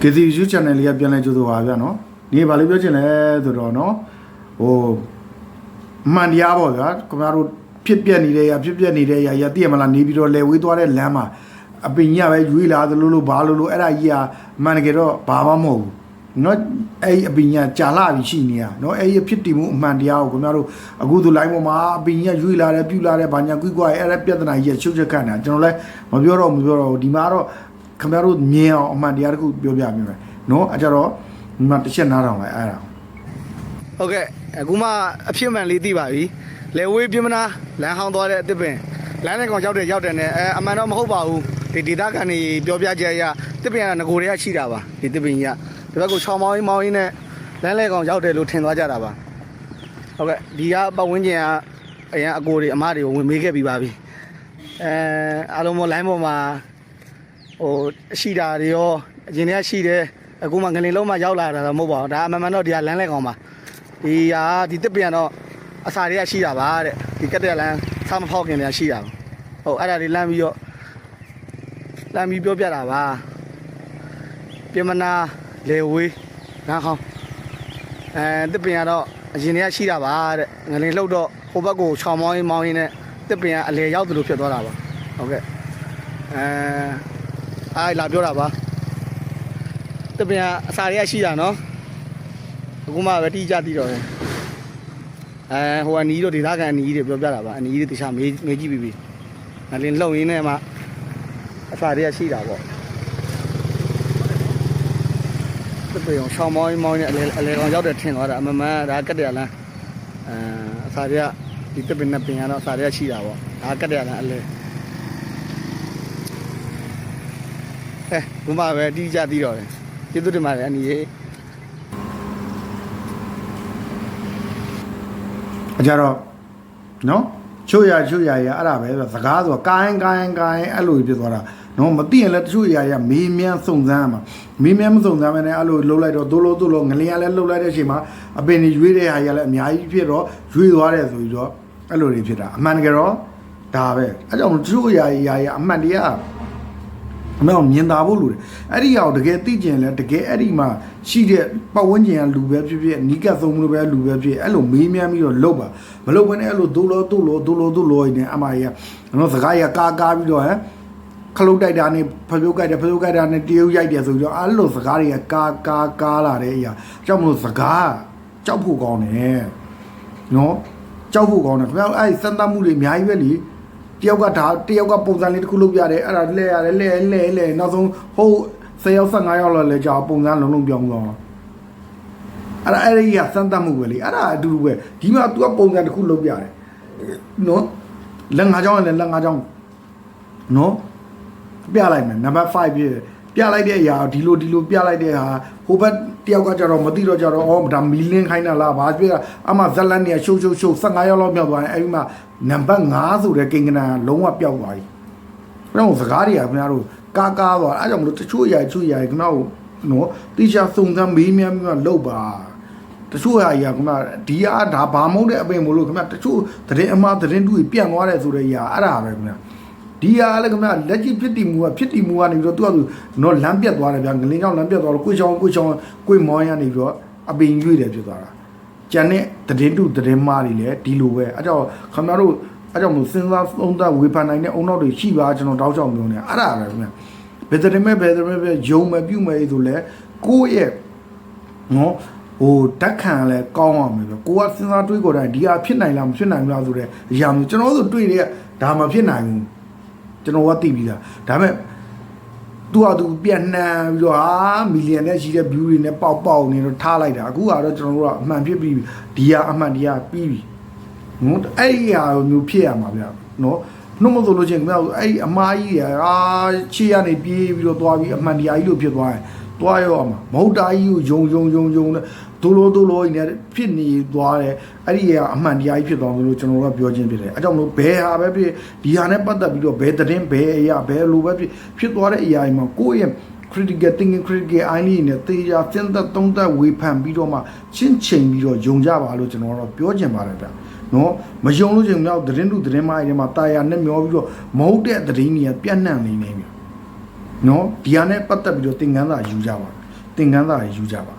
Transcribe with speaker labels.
Speaker 1: KC YouTube channel လေးကပြန်လဲကြိုးဆိုပါဗျာနော်ဒီဘာလို့ပြောချင်လဲဆိုတော့နော်ဟိုအမှန်တရားပေါ့ဗျာခင်ဗျားတို့ဖြစ်ပြက်နေတဲ့ရဖြစ်ပြက်နေတဲ့ရရတည်ရမလားနေပြီးတော့လဲဝေးသွားတဲ့လမ်းမှာအပင်ကြီးကပဲရွေးလာသလိုလိုဘာလို့လို့အဲ့ဒါကြီးကအမှန်တကယ်တော့ဘာမှမဟုတ်ဘူးနော်အဲ့ဒီအပင်ကြီးကကြာလာပြီရှိနေရနော်အဲ့ဒီဖြစ်တည်မှုအမှန်တရားကိုခင်ဗျားတို့အခုသူ line ပေါ်မှာအပင်ကြီးကရွေးလာတယ်ပြူလာတယ်ဘာညာကွိကွာအဲ့ဒါပြဿနာကြီးကချုပ်ချက်ခန့်တာကျွန်တော်လည်းမပြောတော့မပြောတော့ဘူးဒီမှာတော့ ခင်ဗျားတို့မြင်အောင်အမှန်တရားတစ်ခုပြောပြမိမယ်နော်အဲကြတော့ဒီမှာတစ်ချက်နားထောင်လိုက်အဲ့ဒါ
Speaker 2: ဟုတ်ကဲ့အခုမှအဖြစ်မှန်လေးသိပါပြီလေဝေးပြမနာလမ်းဟောင်းသွားတဲ့အစ်စ်ပင်လမ်းနဲ့ကောင်ရောက်တယ်ရောက်တယ်နဲ့အဲအမှန်တော့မဟုတ်ပါဘူးဒီဒေတာကန်နေပြောပြချက်အရတစ်ပင်ကငကိုတွေကရှိတာပါဒီတစ်ပင်ကြီးကဒီဘက်ကိုချောင်းမောင်းရင်းမောင်းရင်းနဲ့လမ်းလဲကောင်ရောက်တယ်လို့ထင်သွားကြတာပါဟုတ်ကဲ့ဒီကပတ်ဝန်းကျင်ကအရင်အကိုတွေအမတွေကိုဝင်မေးခဲ့ပြီးပါပြီအဲအားလုံးမလိုင်းပေါ်မှာ ဟိုရှိတာတွေရောအရင်တည်းကရှိတယ်အခုမှငလင်လုံးမှရောက်လာတာတော့မဟုတ်ပါဘူးဒါအမှန်မှန်တော့ဒီကလမ်းလဲကောင်ပါဒီဟာဒီတစ်ပြန်တော့အစာတွေကရှိတာပါတဲ့ဒီကက်တဲ့လမ်းဆမ်းမဖောက်ခင်တွေကရှိတာဟုတ်အဲ့ဒါတွေလမ်းပြီးတော့လမ်းပြီးပြောပြတာပါပြမနာလေဝေးလမ်းဟောင်းအဲတစ်ပြန်ကတော့အရင်တွေကရှိတာပါတဲ့ငလင်လှုပ်တော့ဟိုဘက်ကိုချောင်းမောင်းရင်မောင်းရင်နဲ့တစ်ပြန်ကအလေရောက်သလိုဖြစ်သွားတာပါဟုတ်ကဲ့အဲ အားလာပြောတာပါတစ်ပြန်အစာတွေကရှိတာနော်အခုမှပဲတိကျသိတော့တယ်အဲဟိုအနီးတို့ဒေသခံအနီးတွေပြောပြတာပါအနီးတွေတခြားမေးမေးကြည့်ပြီးပြီငလင်းလုံရင်းနဲ့မှအစာတွေကရှိတာပေါ့တပယုံရှောင်းမောင်းမောင်းနဲ့အလဲအလဲကောင်ရောက်တယ်ထင်သွားတာအမမန်ဒါကတ်တယ်လမ်းအဲအစာတွေကဒီတပင်နဲ့ပင်ရတော့အစာတွေကရှိတာပေါ့ဒါကတ်တယ်လမ်းအလဲ အဲဘုမပဲတိကျသိတော့တယ်ကျေးဇူးတင်ပါတယ်အနီးရေ
Speaker 1: အဲကြတော့နော်ချို့ရချို့ရရအဲ့ဒါပဲဆိုစကားဆိုကိုင်းကိုင်းကိုင်းအဲ့လိုဖြစ်သွားတာနော်မသိရင်လည်းတချို့ရရမေးမြန်းစုံစမ်းရမှာမေးမြန်းမစုံစမ်းမနဲ့အဲ့လိုလှုပ်လိုက်တော့ဒိုးလို့ဒိုးလို့ငလျင်ကလည်းလှုပ်လိုက်တဲ့အချိန်မှာအပင်ကြီးရွေးတဲ့ဟာကြီးကလည်းအများကြီးဖြစ်တော့ရွေးသွားတယ်ဆိုပြီးတော့အဲ့လိုတွေဖြစ်တာအမှန်တကယ်တော့ဒါပဲအဲကြောင့်တချို့ရရရအမှန်တရား အမေအောင်မြင်သာဖို့လိုတယ်အဲ့ဒီအောင်တကယ်သိကျင်လဲတကယ်အဲ့ဒီမှာရှိတဲ့ပတ်ဝန်းကျင်ကလူပဲဖြစ်ဖြစ်နီးကပ်ဆုံးလို့ပဲလူပဲဖြစ်အဲ့လိုမေးမြန်းပြီးတော့လုပ်ပါမလုပ်ဘဲနဲ့အဲ့လိုဒိုးလို့ဒိုးလို့ဒိုးလို့ဒိုးလို့နေအမကြီးကတော့စကားရကာကာပြီးတော့ဟမ်ခလုတ်တိုက်တာနဲ့ဖပြုတ်ကြိုက်တယ်ဖပြုတ်ကြိုက်တာနဲ့တရုတ်ရိုက်တယ်ဆိုပြီးတော့အဲ့လိုစကားတွေကကာကာကာလာတဲ့အရာကြောက်မလို့စကားကြောက်ဖို့ကောင်းတယ်နော်ကြောက်ဖို့ကောင်းတယ်ခင်ဗျားအဲ့စမ်းသပ်မှုတွေအများကြီးပဲလေ တယောက်ကဒါတယောက်ကပုံစံလေးတစ်ခုလုပ်ပြတယ်အဲ့ဒါလဲရတယ်လဲလဲလဲနောက်ဆုံးဟို10ယောက်15ယောက်လောက်လဲကြာပုံစံလုံးလုံးပြောင်းသွားအဲ့ဒါအဲ့ဒီကစမ်းသပ်မှုပဲလေအဲ့ဒါအတူတူပဲဒီမှာ तू ကပုံစံတစ်ခုလုပ်ပြတယ်နော်လက်ငါးချောင်းနဲ့လက်ငါးချောင်းနော်ပြလိုက်မယ်နံပါတ်5ပြည့် ပြလိုက်တဲ့အရာဒီလိုဒီလိုပြလိုက်တဲ့ဟာဟိုဘက်တယောက်ကကြတော့မသိတော့ကြတော့အော်ဒါမီလင်းခိုင်းတာလားဘာပြအမှဇက်လန်နေရှုပ်ရှုပ်ရှုပ်15ရောက်လောက်မြောက်သွားရင်အဲ့ဒီမှာနံပါတ်5ဆိုတဲ့ကိန်းကနာလုံးဝပျောက်သွားပြီအဲ့တော့စကားတွေကခင်ဗျားတို့ကားကားသွားအဲ့ကြောင့်မလို့တချို့အရာတချို့အရာခင်ဗျားတို့နော်တိကျစုံစမ်းမေးမြန်းပြီးမှလုပ်ပါတချို့အရာကြီးကခင်ဗျာဒီအားဒါဘာမဟုတ်တဲ့အပင်မလို့ခင်ဗျာတချို့သတင်းအမှားသတင်းတူပြန့်သွားတယ်ဆိုတဲ့အရာအဲ့ဒါပဲခင်ဗျာ ဒီဟာလည်းခင်ဗျာလက်ကြီးဖြစ်တည်မှုကဖြစ်တည်မှုကနေပြီးတော့သူကသူတော့လမ်းပြတ်သွားတယ်ဗျာငလင်းကြောင့်လမ်းပြတ်သွားတော့ကိုချောင်းကိုချောင်းကိုမောင်းရနေပြီးတော့အပင်ရွေ့တယ်ဖြစ်သွားတာကျန်တဲ့သတင်းတုသတင်းမားတွေလည်းဒီလိုပဲအဲကြောင့်ခင်ဗျားတို့အဲကြောင့်မို့စဉ်းစားသုံးသပ်ဝေဖန်နိုင်တဲ့အုံနောက်တွေရှိပါကျွန်တော်တောက်ချောင်းပြောနေအဲ့ဒါပဲခင်ဗျာဘယ်သတင်းမဲ့ဘယ်သတင်းမဲ့ယုံမပြုတ်မဲ့ဆိုလဲကိုယ့်ရဲ့နော်ဟိုတက်ခံလဲကောင်းအောင်ပဲကိုကစဉ်းစားတွေးကြတိုင်းဒီဟာဖြစ်နိုင်လားမဖြစ်နိုင်ဘူးလားဆိုတဲ့အရာမျိုးကျွန်တော်တို့တွေ့တဲ့ဒါမဖြစ်နိုင်ဘူး ကျွန်တော်ကသိပြီးသားဒါပေမဲ့သူ့ဟာသူပြန်နှံပြီးတော့ဟာမီလီယံနဲ့ရှိတဲ့ view တွေနဲ့ပေါက်ပေါက်နေတော့ထားလိုက်တာအခုကတော့ကျွန်တော်တို့ကအမှန်ဖြစ်ပြီးပြီဒီဟာအမှန်တရားပြီးပြီနော်အဲ့ဒီဟာမျိုးဖြစ်ရမှာဗျာနော်နှုတ်မဆိုလို့ချင်းခင်ဗျာအဲ့ဒီအမားကြီးတွေအာချေရနေပြေးပြီးတော့သွားပြီးအမှန်တရားကြီးလို့ဖြစ်သွားရင်သွားရောအမှာမဟုတ်တာကြီးကိုယုံယုံယုံယုံနဲ့ ဒိုလိုဒိုလိုနေဖြစ်နေသွားတယ်အဲ့ဒီကအမှန်တရားကြီးဖြစ်သွားလို့ကျွန်တော်တို့ကပြောချင်းဖြစ်တယ်အဲကြောင့်မလို့ဘယ်ဟာပဲဖြစ်ဒီဟာနဲ့ပတ်သက်ပြီးတော့ဘယ်သတင်းဘယ်အရာဘယ်လိုပဲဖြစ်ဖြစ်သွားတဲ့အရာတွေမှာကိုယ့်ရဲ့ critical thinking critical eye လေးနဲ့တေချာစဉ်းသက်သုံးသပ်ဝေဖန်ပြီးတော့မှချင်းချိန်ပြီးတော့ယုံကြပါလို့ကျွန်တော်တို့ပြောချင်ပါတယ်ဗျနော်မယုံလို့ချင်းမြောက်သတင်းတူသတင်းမားတွေမှာတာယာနဲ့မျောပြီးတော့မဟုတ်တဲ့သတင်းတွေကပြန့်နှံ့နေနေပြီနော်ဒီဟာနဲ့ပတ်သက်ပြီးတော့သင်ခန်းစာယူကြပါသင်ခန်းစာတွေယူကြပါ